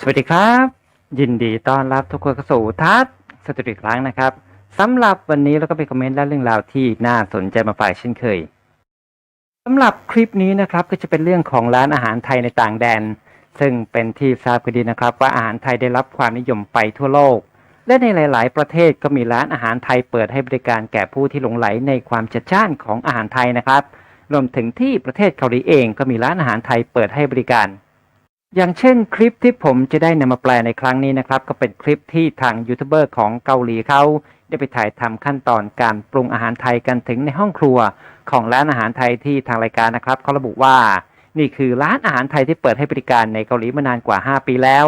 สวัสดีครับ ยินดีต้อนรับทุกคนเข้าสู่ทัศสตูดิโออีกครั้งนะครับสำหรับวันนี้เราก็ไปคอมเมนต์และเรื่องราวที่น่าสนใจมาฝ่ายเช่นเคยสำหรับคลิปนี้นะครับก็จะเป็นเรื่องของร้านอาหารไทยในต่างแดน ซึ่งเป็นที่ทราบกันดีนะครับ ว่าอาหารไทยได้รับความนิยมไปทั่วโลก และในหลาย ๆ ประเทศก็มีร้านอาหารไทยเปิดให้บริการแก่ผู้ที่หลงไหลในความจัดจ้านของอาหารไทยนะครับ รวมถึงที่ประเทศเกาหลีเองก็มีร้านอาหารไทยเปิดให้บริการ อย่างเช่นคลิปที่ผมจะได้นำมาแปลในครั้งนี้นะครับ ก็เป็นคลิปที่ทางยูทูบเบอร์ของเกาหลีเขาได้ไปถ่ายทำขั้นตอนการปรุงอาหารไทยกันถึงในห้องครัว ของร้านอาหารไทยที่ทางรายการนะครับเขาระบุว่า นี่คือร้านอาหารไทยที่เปิดให้บริการในเกาหลีมานานกว่า 5 ปีแล้ว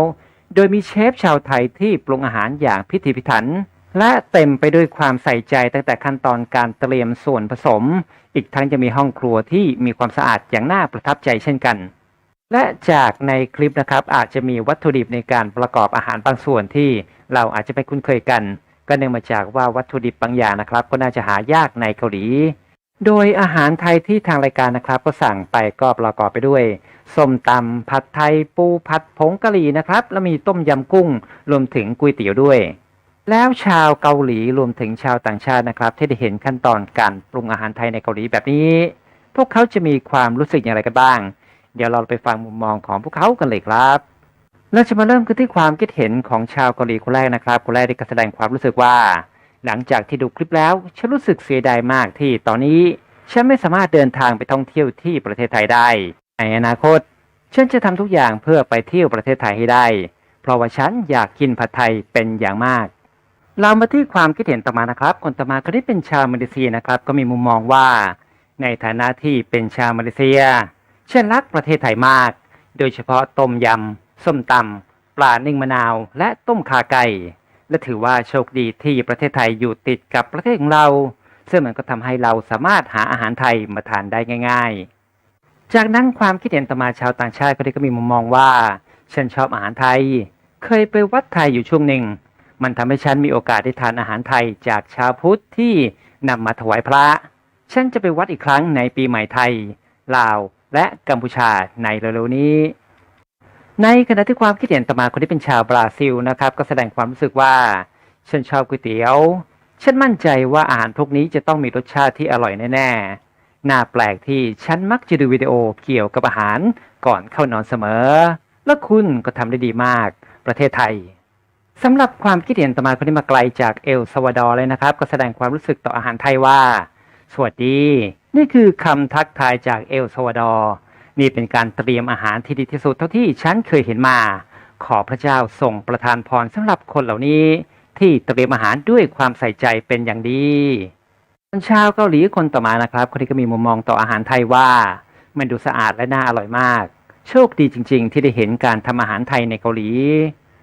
โดยมีเชฟชาวไทยที่ปรุงอาหารอย่างพิถีพิถัน และเต็มไปด้วยความใส่ใจตั้งแต่ขั้นตอนการเตรียมส่วนผสม อีกทั้งจะมีห้องครัวที่มีความสะอาดอย่างน่าประทับใจเช่นกัน และจากในคลิปนะครับอาจจะมีวัตถุดิบในการประกอบอาหารบางส่วนที่เราอาจจะไม่คุ้นเคยกัน ก็เนื่องมาจากว่าวัตถุดิบบางอย่างนะครับ ก็น่าจะหายากในเกาหลี โดยอาหารไทยที่ทางรายการนะครับ ก็สั่งไปก็ประกอบไปด้วยส้มตำผัดไทยปูผัดผงกะหรี่นะครับแล้วมีต้มยำกุ้ง รวมถึงก๋วยเตี๋ยวด้วย แล้วชาวเกาหลีรวมถึงชาวต่างชาตินะครับ ที่ได้เห็นขั้นตอนการปรุงอาหารไทยในเกาหลีแบบนี้ พวกเขาจะมีความรู้สึกอย่างไรกันบ้าง เดี๋ยวเราไปฟังมุมมองของพวกเขากันเลยครับเราจะมาเริ่มกันที่ความคิดเห็นของชาวเกาหลีคนแรกนะครับคนแรกได้แสดงความรู้สึกว่า หลังจากที่ดูคลิปแล้วฉันรู้สึกเสียดายมากที่ตอนนี้ฉันไม่สามารถเดินทางไปท่องเที่ยวที่ประเทศไทยได้ ในอนาคต ฉันจะทำทุกอย่างเพื่อไปเที่ยวประเทศไทยให้ได้ เพราะว่าฉันอยากกินผัดไทยเป็นอย่างมาก เรามาที่ความคิดเห็นต่อมานะครับ คนต่อมาคนที่เป็นชาวมาเลเซียนะครับ ก็มีมุมมองว่า ในฐานะที่เป็นชาวมาเลเซีย ฉันรักประเทศไทยมาก โดยเฉพาะต้มยำ ส้มตำ ปลานึ่งมะนาว และต้มขาไก่ และถือว่าโชคดีที่ประเทศไทยอยู่ติดกับประเทศของเรา ซึ่งมันก็ทำให้เราสามารถหาอาหารไทยมาทานได้ง่าย ๆ จากนั้นความคิดเห็นต่อมาชาวต่างชาติก็ได้ก็มีมุมมองว่า ฉันชอบอาหารไทย เคยไปวัดไทยอยู่ช่วงหนึ่ง มันทำให้ฉันมีโอกาสได้ทานอาหารไทยจากชาวพุทธที่นำมาถวายพระ ฉันจะไปวัดอีกครั้งในปีใหม่ไทย ลาว และกัมพูชาในเร็วๆนี้ ในขณะที่ความคิดเห็นต่อมาคนที่เป็นชาวบราซิลนะครับก็แสดงความรู้สึกว่า ฉันชอบก๋วยเตี๋ยว ฉันมั่นใจว่าอาหารพวกนี้จะต้องมีรสชาติที่อร่อยแน่ๆน่าแปลกที่ฉันมักจะดูวิดีโอเกี่ยวกับอาหารก่อนเข้านอนเสมอ และคุณก็ทำได้ดีมาก ประเทศไทยสำหรับความคิดเห็นต่อมาคนที่มาไกลจากเอลซาวาดอร์เลยนะครับ ก็แสดงความรู้สึกต่ออาหารไทยว่า สวัสดี นี่คือคำทักทายจากเอลซาวาดอร์นี่เป็นการเตรียมอาหารที่ดีที่สุดเท่าที่ฉันเคยเห็นมา ขอพระเจ้าส่งประทานพรสำหรับคนเหล่านี้ ที่เตรียมอาหารด้วยความใส่ใจเป็นอย่างดีคนชาวเกาหลีคนต่อมานะครับคนที่ก็มีมุมมองต่ออาหารไทยว่า มันดูสะอาดและน่าอร่อยมาก โชคดีจริง ๆ ที่ได้เห็นการทำอาหารไทยในเกาหลี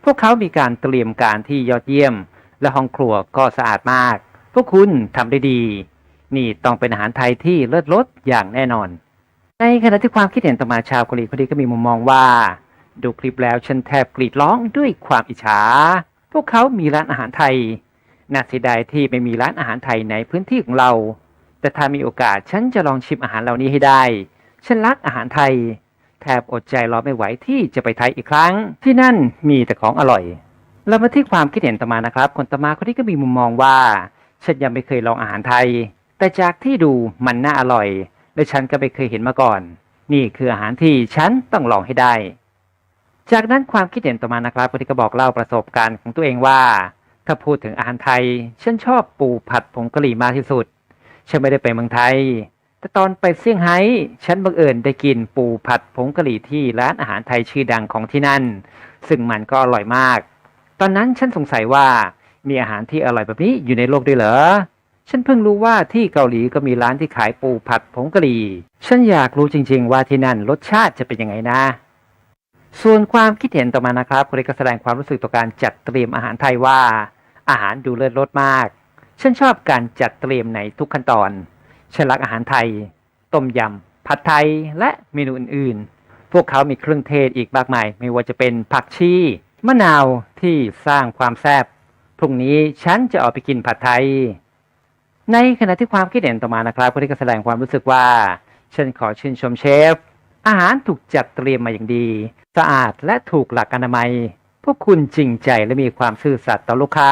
พวกเขามีการเตรียมการที่ยอดเยี่ยม และห้องครัวก็สะอาดมาก พวกคุณทำได้ดี นี่ต้องเป็นอาหารไทยที่เลิศรสอย่างแน่นอน ในขณะที่ความคิดเห็นต่อมาชาวเกาหลีคนนี้ก็มีมุมมองว่า ดูคลิปแล้วฉันแทบกรีดร้องด้วยความอิจฉา พวกเขามีร้านอาหารไทย น่าเสียดายที่ไม่มีร้านอาหารไทยในพื้นที่ของเรา แต่ถ้ามีโอกาสฉันจะลองชิมอาหารเหล่านี้ให้ได้ ฉันรักอาหารไทย แทบอดใจรอไม่ไหวที่จะไปไทยอีกครั้ง ที่นั่นมีแต่ของอร่อยเรามาที่ความคิดเห็นต่อมานะครับ คนต่อมาคนนี้ก็มีมุมมองว่าฉันยังไม่เคยลองอาหารไทย แต่จากที่ดูมันน่าอร่อย และฉันก็ไม่เคยเห็นมาก่อน นี่คืออาหารที่ฉันต้องลองให้ได้ จากนั้นความคิดเห็นต่อมานะครับคนที่ก็บอกเล่าประสบการณ์ของตัวเองว่า ถ้าพูดถึงอาหารไทย ฉันชอบปูผัดผงกะหรี่มากที่สุด ฉันไม่ได้ไปเมืองไทย แต่ตอนไปเซี่ยงไฮ้ฉันบังเอิญได้กินปูผัดผงกะหรี่ที่ร้านอาหารไทยชื่อดังของที่นั่น ซึ่งมันก็อร่อยมาก ตอนนั้นฉันสงสัยว่ามีอาหารที่อร่อยแบบนี้อยู่ในโลกด้วยเหรอ ฉันเพิ่งรู้ว่าที่เกาหลีก็มีร้านที่ขายปูผัดผงกะหรี่ ฉันอยากรู้จริง ๆ ว่าที่นั่นรสชาติจะเป็นยังไงนะ ส่วนความคิดเห็นต่อมานะครับคนก็แสดงความรู้สึกต่อการจัดเตรียมอาหารไทยว่า อาหารดูเลิศรสมาก ฉันชอบการจัดเตรียมในทุกขั้นตอน ฉันรักอาหารไทย ต้มยำ ผัดไทย และเมนูอื่น ๆ พวกเขามีเครื่องเทศอีกมากมาย ไม่ว่าจะเป็นผักชีมะนาวที่สร้างความแซ่บ พรุ่งนี้ฉันจะออกไปกินผัดไทย ในขณะที่ความคิดเห็นต่อมานะครับคนที่ก็แสดงความรู้สึกว่าฉันขอชื่นชมเชฟ อาหารถูกจัดเตรียมมาอย่างดี สะอาดและถูกหลักอนามัย พวกคุณจริงใจและมีความซื่อสัตย์ต่อลูกค้า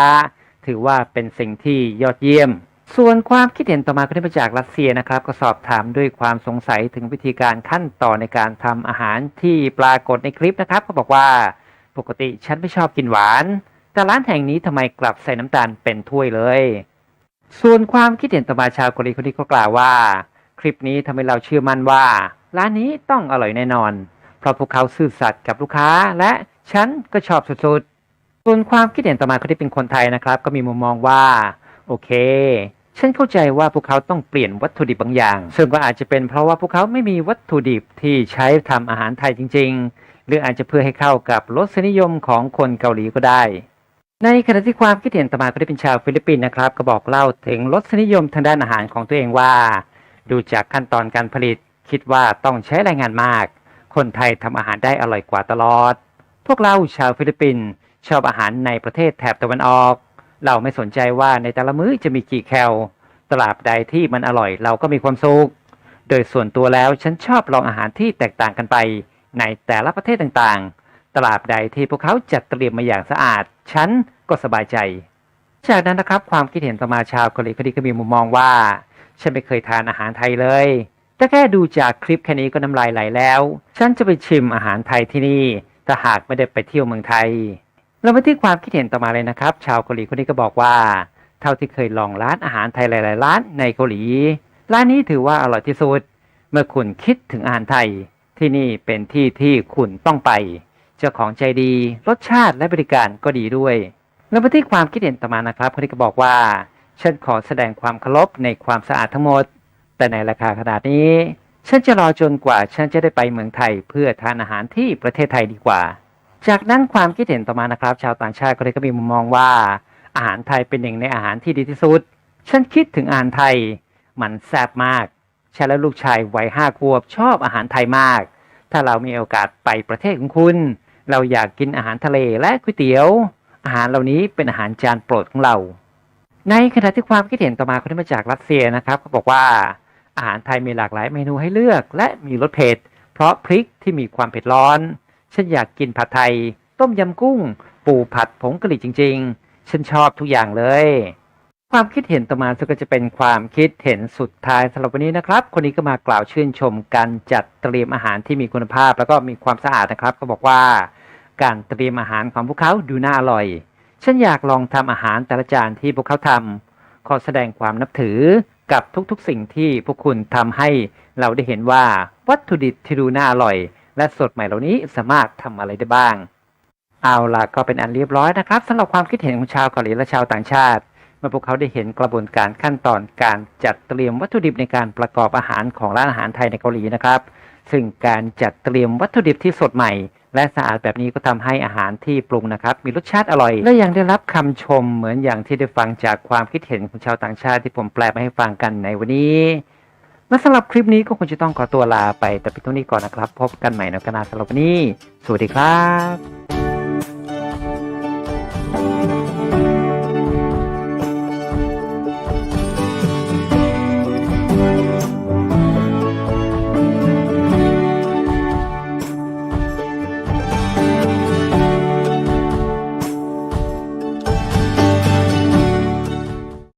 ถือว่าเป็นสิ่งที่ยอดเยี่ยม ส่วนความคิดเห็นต่อมาก็ได้มาจากรัสเซียนะครับ ก็สอบถามด้วยความสงสัยถึงวิธีการขั้นต่อในการทำอาหารที่ปรากฏในคลิปนะครับก็บอกว่าปกติฉันไม่ชอบกินหวาน แต่ร้านแห่งนี้ทำไมกลับใส่น้ำตาลเป็นถ้วยเลย ส่วนความคิดเห็นต่อมาชาวเกาหลีคนนี้ก็กล่าวว่า คลิปนี้ทำให้เราเชื่อมั่นว่า ร้านนี้ต้องอร่อยแน่นอน เพราะพวกเขาซื่อสัตย์กับลูกค้า และฉันก็ชอบสุดๆ ส่วนความคิดเห็นต่อมาคนที่เป็นคนไทยนะครับ ก็มีมุมมองว่า โอเค ฉันเข้าใจว่าพวกเขาต้องเปลี่ยนวัตถุดิบบางอย่าง ซึ่งก็อาจจะเป็นเพราะว่าพวกเขาไม่มีวัตถุดิบที่ใช้ทำอาหารไทยจริง ๆ หรืออาจจะเพื่อให้เข้ากับรสนิยมของคนเกาหลีก็ได้ ในขณะที่ความคิดเห็นต่อมาก็ได้เป็นชาวฟิลิปปินส์นะครับ ก็บอกเล่าถึงรสนิยมทางด้านอาหารของตัวเองว่า ดูจากขั้นตอนการผลิต คิดว่าต้องใช้แรงงานมาก คนไทยทำอาหารได้อร่อยกว่าตลอด พวกเราชาวฟิลิปปินส์ชอบอาหารในประเทศแถบตะวันออก เราไม่สนใจว่าในแต่ละมื้อจะมีกี่แคลตราบใดที่มันอร่อยเราก็มีความสุขโดยส่วนตัวแล้วฉันชอบลองอาหารที่แตกต่างกันไปในแต่ละประเทศต่างๆ ตราบใดที่พวกเขาจัดเตรียมมาอย่างสะอาด ฉันก็สบายใจ จากนั้นนะครับความคิดเห็นต่อมาชาวเกาหลีคดีก็มีมุมมองว่า ฉันไม่เคยทานอาหารไทยเลย แต่แค่ดูจากคลิปแค่นี้ก็น้ำลายไหลแล้ว ฉันจะไปชิมอาหารไทยที่นี่ ถ้าหากไม่ได้ไปเที่ยวเมืองไทย เรามาที่ความคิดเห็นต่อมาเลยนะครับ ชาวเกาหลีคนนี้ก็บอกว่า เท่าที่เคยลองร้านอาหารไทยหลาย ๆ ร้านในเกาหลี ร้านนี้ถือว่าอร่อยที่สุด เมื่อคุณคิดถึงอาหารไทย ที่นี่เป็นที่ที่คุณต้องไป เจ้าของใจดี รสชาติและบริการก็ดีด้วยแล้วมาที่ความคิดเห็นต่อมานะครับคนนี้ก็บอกว่าฉันขอแสดงความเคารพในความสะอาดทั้งหมด แต่ในราคาขนาดนี้ ฉันจะรอจนกว่าฉันจะได้ไปเมืองไทยเพื่อทานอาหารที่ประเทศไทยดีกว่า จากนั้นความคิดเห็นต่อมานะครับ ชาวต่างชาติก็เลยก็มีมุมมองว่า อาหารไทยเป็นหนึ่งในอาหารที่ดีที่สุด ฉันคิดถึงอาหารไทย มันแซ่บมากฉันและลูกชายวัยห้าขวบชอบอาหารไทยมาก ถ้าเรามีโอกาสไปประเทศของคุณ เราอยากกินอาหารทะเลและก๋วยเตี๋ยว อาหารเหล่านี้เป็นอาหารจานโปรดของเรา ในขณะที่ความคิดเห็นต่อมาคนที่มาจากรัสเซียนะครับเขาบอกว่าอาหารไทยมีหลากหลายเมนูให้เลือก และมีรสเผ็ด เพราะพริกที่มีความเผ็ดร้อน ฉันอยากกินผัดไทย ต้มยำกุ้ง ปูผัดผงกะหรี่จริง ๆ ฉันชอบทุกอย่างเลย ความคิดเห็นต่อมาซึ่งก็จะเป็นความคิดเห็นสุดท้ายสำหรับวันนี้นะครับ คนนี้ก็มากล่าวชื่นชมการจัดเตรียมอาหารที่มีคุณภาพ แล้วก็มีความสะอาดนะครับ ก็บอกว่า การเตรียมอาหารของพวกเขาดูน่าอร่อย ฉันอยากลองทำอาหารแต่ละจานที่พวกเขาทำขอแสดงความนับถือกับทุกๆสิ่งที่พวกคุณทำให้เราได้เห็นว่าวัตถุดิบที่ดูน่าอร่อย และสดใหม่เหล่านี้สามารถทำอะไรได้บ้าง เอาล่ะก็เป็นอันเรียบร้อยนะครับสำหรับความคิดเห็นของชาวเกาหลีและชาวต่างชาติ เมื่อพวกเขาได้เห็นกระบวนการขั้นตอนการจัดเตรียมวัตถุดิบในการประกอบอาหารของร้านอาหารไทยในเกาหลีนะครับ ซึ่งการจัดเตรียมวัตถุดิบที่สดใหม่ และสะอาดแบบนี้ก็ทำให้อาหารที่ปรุงนะครับ มีรสชาติอร่อย และยังได้รับคำชมเหมือนอย่างที่ได้ฟังจากความคิดเห็นของชาวต่างชาติที่ผมแปลมาให้ฟังกันในวันนี้และสำหรับคลิปนี้ก็คงจะต้องขอตัวลาไปแต่เพียงเท่านี้ก่อนนะครับ พบกันใหม่ในโอกาสหน้าสำหรับวันนี้ สวัสดีครับ